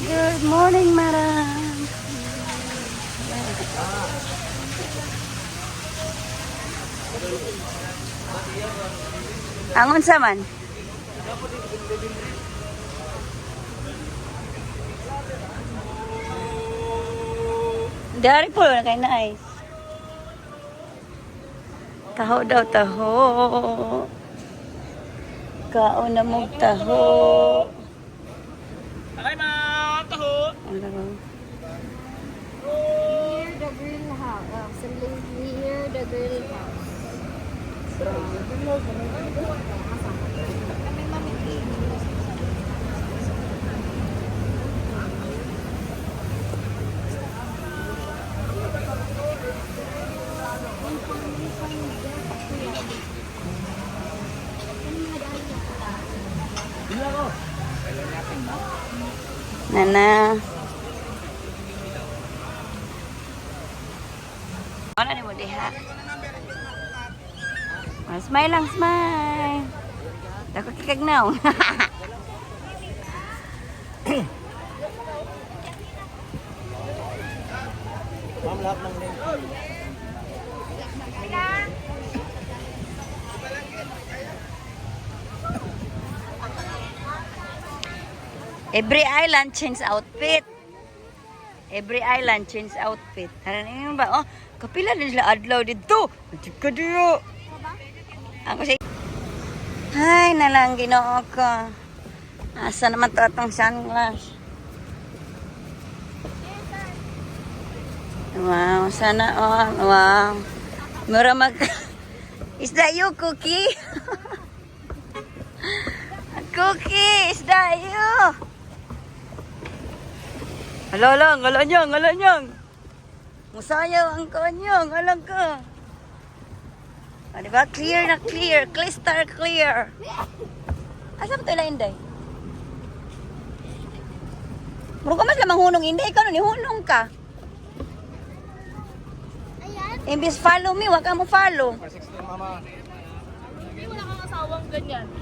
Good morning, madam. Angon sa man? Dari po na kay nice. Taho daw, taho. Kao na mo taho. Alay ma'am, taho. Ano? Near the grill house. Uh, something near the grill house. Nana. Ano ni mo diha? Ah, smile lang, smile. Dako kikagnaw. Ma'am, lahat ng name. Every island change outfit. Every island change outfit. Tara na yun ba? Oh, kapila na sila adlaw dito. Chika diyo. Ako say, Ay, nalang ginoo ko. Asa naman to atong sunglass? Wow, sana all. Wow. Mura mag... Is that you, Cookie? Cookie, is that you? Hala lang, hala niyang, hala niyang. Musayaw ang kanyang, alam ka. Ah, diba? Clear na clear, crystal clear. Asa mo tayo inday? Muro ka mas lamang hunong hindi, ikaw nun, hunong ka. Ayan. Imbis follow me, wag ka mo follow. 16 mama. Hindi wala kang asawang ganyan.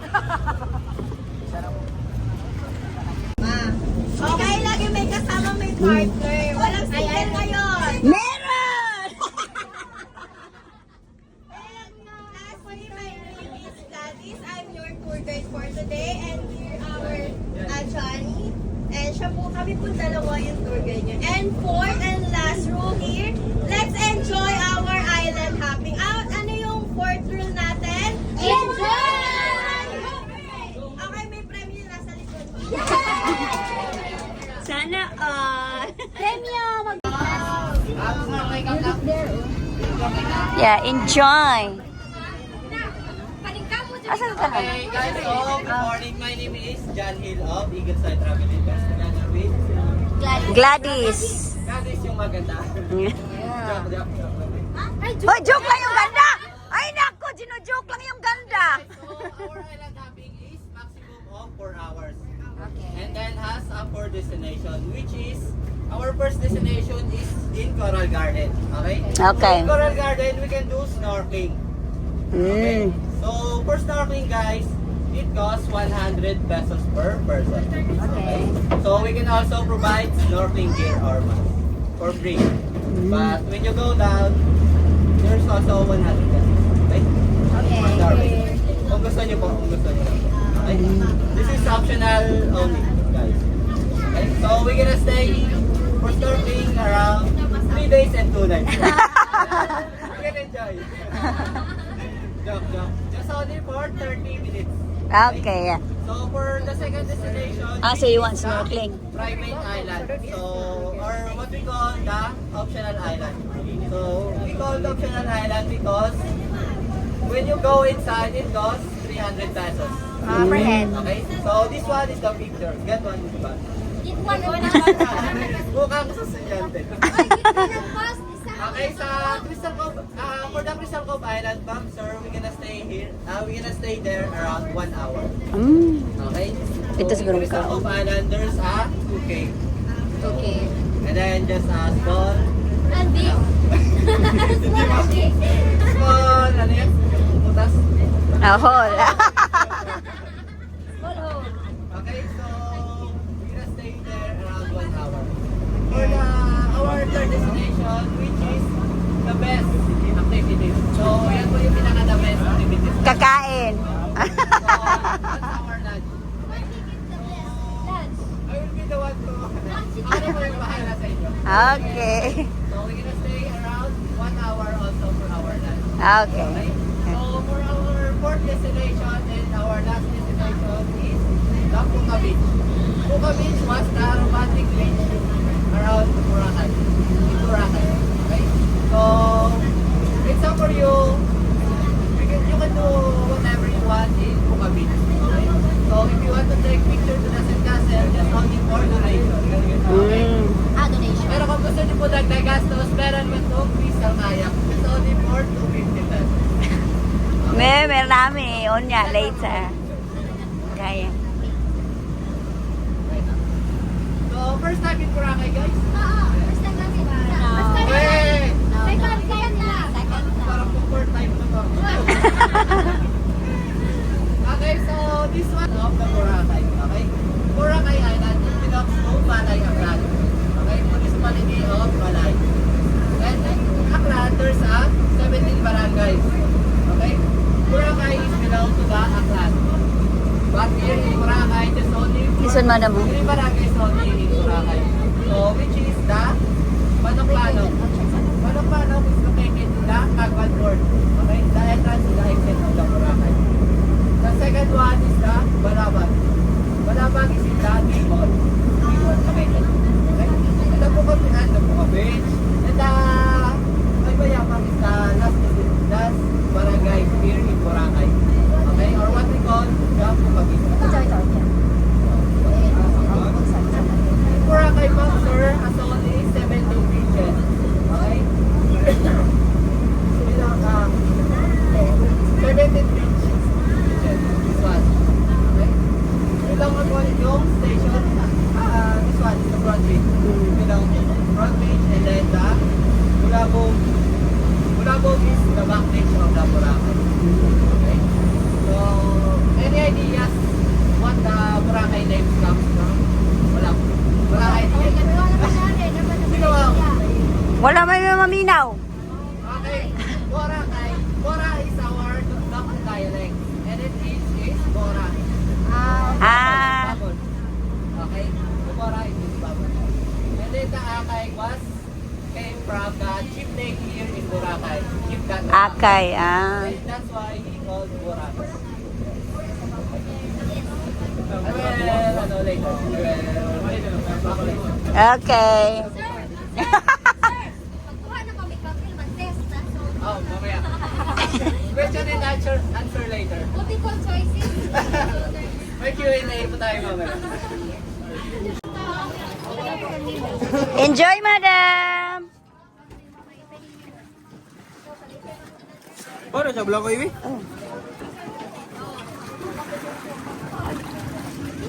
Okay, lagi may kasama may partner. Walang single ngayon. Meron! And lastly, my name is Gladys. I'm your tour guide for today. And here our uh, Johnny. And siya po, kami po dalawa yung tour guide niyo. And fourth and last rule here, let's enjoy our island hopping out. Ano yung fourth rule natin? Enjoy! Okay, may premyo nasa likod. Sana all. Premyo! Mag- Yeah, enjoy. Asan ka? Hey guys, so good morning. My name is John Hill of Eagle Side Travel Invest. Together with Gladys. Gladys yung maganda. Joke, joke, joke. Ay, Hoy, joke lang yung ganda! Ay, nako, gino-joke lang yung ganda. So our island hopping is maximum of 4 hours. And then has a four destination which is our first destination is in Coral Garden. Okay? Okay. In Coral Garden, we can do snorkeling. Mm. Okay? So for snorkeling guys, it costs 100 pesos per person. Okay. So we can also provide snorkeling gear or mask for free. But when you go down, there's also 100 pesos. Okay? Okay. For snorkeling. Kung gusto niyo po, kung gusto niyo. Okay? This is optional only, guys. Okay? So we're gonna stay for snorkeling around 3 days and 2 nights. you can enjoy. joke, joke. Just only for 30 minutes. Okay. So for the second destination, Ah, so you want the snorkeling? Private island. So or what we call the optional island. So we call it optional island because when you go inside, it costs 300 pesos. Ah, per head. Okay. So this one is the picture. Get one is ba? Get one sa estudyante. Okay, sa Crystal Cove, uh, for the Crystal Cove Island, ma'am, sir, we're gonna stay here. Uh, we're gonna stay there around one hour. Mm. Okay? Ito So, siguro in Crystal ka. Cove Island, there's a 2K. Okay. And then just a small, And big. Small and big. small, ano yan? Putas. Oh, Small hole. Okay, so we're gonna stay there around Okay. So we're gonna stay around one hour also for our lunch. Okay. Okay? So for our fourth destination and our last destination is the Puka Beach. Puka Beach was the romantic beach around Boracay. In Boracay. Okay? So, it's up for you. You can, you can do whatever you want in Puka Beach. Okay? So, if you want to take picture to the Castle, just only for donation. Okay? Mm. Ah, donation. Pero kung gusto niyo po dagdag gastos, meron mo itong crystal kayak. It's only for 250 pesos. May, meron namin. Unya, later. Kaya. So, first time in Boracay, guys. Oo, first time namin. First time Hey! Second, second na. Second na. Parang po fourth time na to. okay, so this one of the Boracay. Okay? Boracay Island it belongs to Malay Aklan. Okay? Municipality of Malay. And in Aklan, there's a 17 barangays. Boracay is belong to the Aklan. But here in Boracay, there's only Listen, madam. oh. three barangays only in Boracay. So, which is the Manoklano. Manoklano is located in the Cagwan Port. Okay? The entrance to the exit of the Boracay. The second one is the Balabag. Balabag is in the Bicol. Bicol located. Okay? And the Puka and the Puka Beach. And the Aybayabang is the last, last barangay here in Boracay. Okay? Or what we call the Puka Beach. Ito, ito, ito. Boracay po, sir, as only 17 beaches. Okay? Bilang, ah, 17 beaches. Beaches. This one. Okay? Bilang ang one yung station, ah, this one is the front beach. Bilang front beach and then the Bulabog. Bulabog is the back beach of the Boracay. Okay? So, any ideas what the Boracay name comes from? Wala. Wala idea. Sino ang? Wala may maminaw. Okay. Boracay. Bora is our local dialect. And it is is Bora. Ah. Babon. Okay? Bora is Babon. And then the Akay was came from the chief lake here in Boracay. Akay, ah. And that's why he called Boracay. Okay. Oh, mamaya. Question and answer, answer later. multiple choices. May Q&A po tayo mamaya. Enjoy, madam. Paano sa vlog ko, Iwi?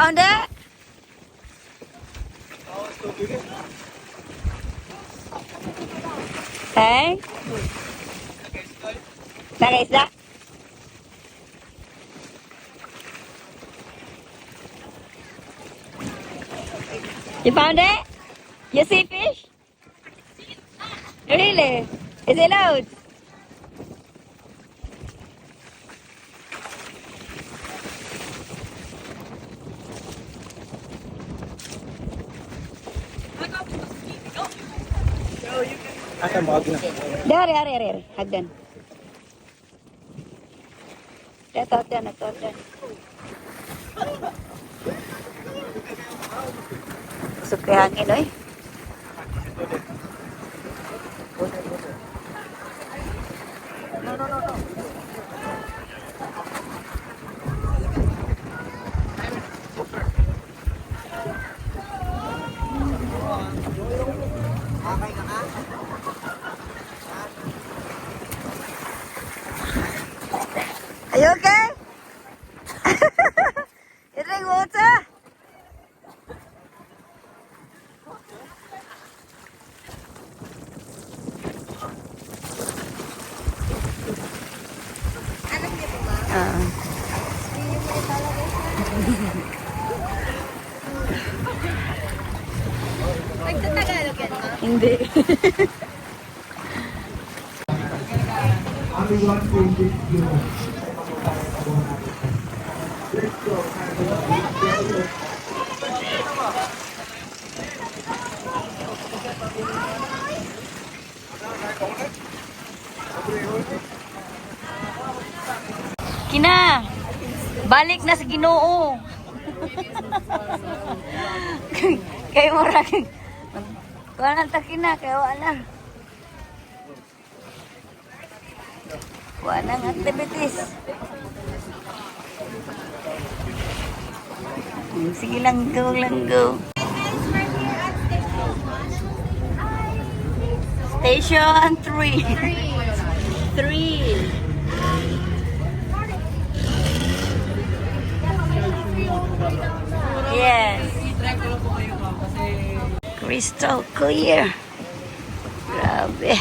found it? Hey? Nakaisda? You found it? You see fish? Really? Is it loads? Dari, dari, dari, dari. Hagdan. Ito, ito, ito, ito. Busog kay hangin, oy. Are Hindi. Kina, balik na sa ginoo. Kayo mo rin. Kuha na ta kina, kaya wala. Kuha ng activities. Hmm, Sige lang go, lang go. Station 3. 3. Yes. Crystal clear. Grabe.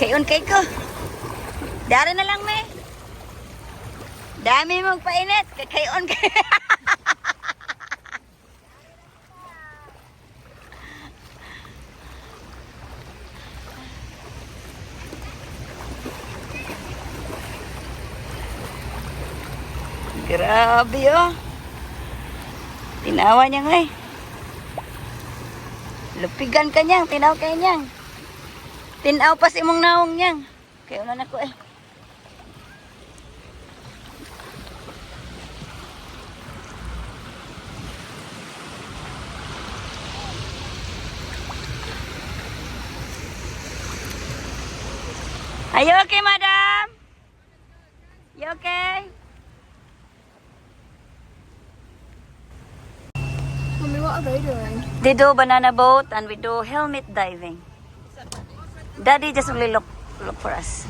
Kayon kay ko. Dari na lang me. Dami mong painit. Kay-. Grabe oh. Tinawa niya nga eh. Lupigan ka niyang, tinaw kay niyang. Tinaw pa si mong naong niyang. Kaya na ko eh. Are you okay, madam? You okay? Mommy, what are they doing? They do banana boat and we do helmet diving. Daddy just only look look for us.